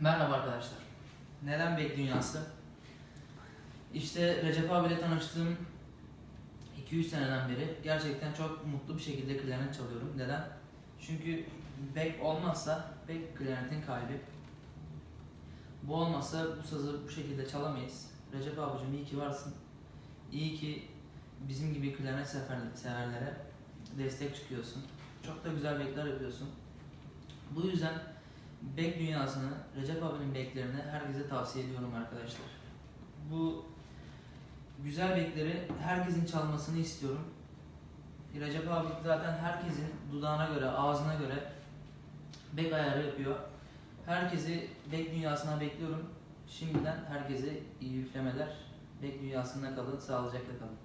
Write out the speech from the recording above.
Merhaba arkadaşlar. Neden Bek Dünyası? İşte Recep abiyle tanıştığım 2-3 seneden beri gerçekten çok mutlu bir şekilde klarnet çalıyorum. Neden? Çünkü Bek olmazsa Bek klarnetin kalbi. Bu olmazsa bu sazı bu şekilde çalamayız. Recep abicim iyi ki varsın. İyi ki bizim gibi klarnet severlere destek çıkıyorsun. Çok da güzel bekler yapıyorsun. Bu yüzden back dünyasını, Recep abinin backlerini herkese tavsiye ediyorum arkadaşlar. Bu güzel backleri herkesin çalmasını istiyorum. Recep abi zaten herkesin dudağına göre, ağzına göre back ayarı yapıyor. Herkesi back dünyasına bekliyorum. Şimdiden herkese iyi üflemeler. Back dünyasında kalın, sağlıcakla kalın.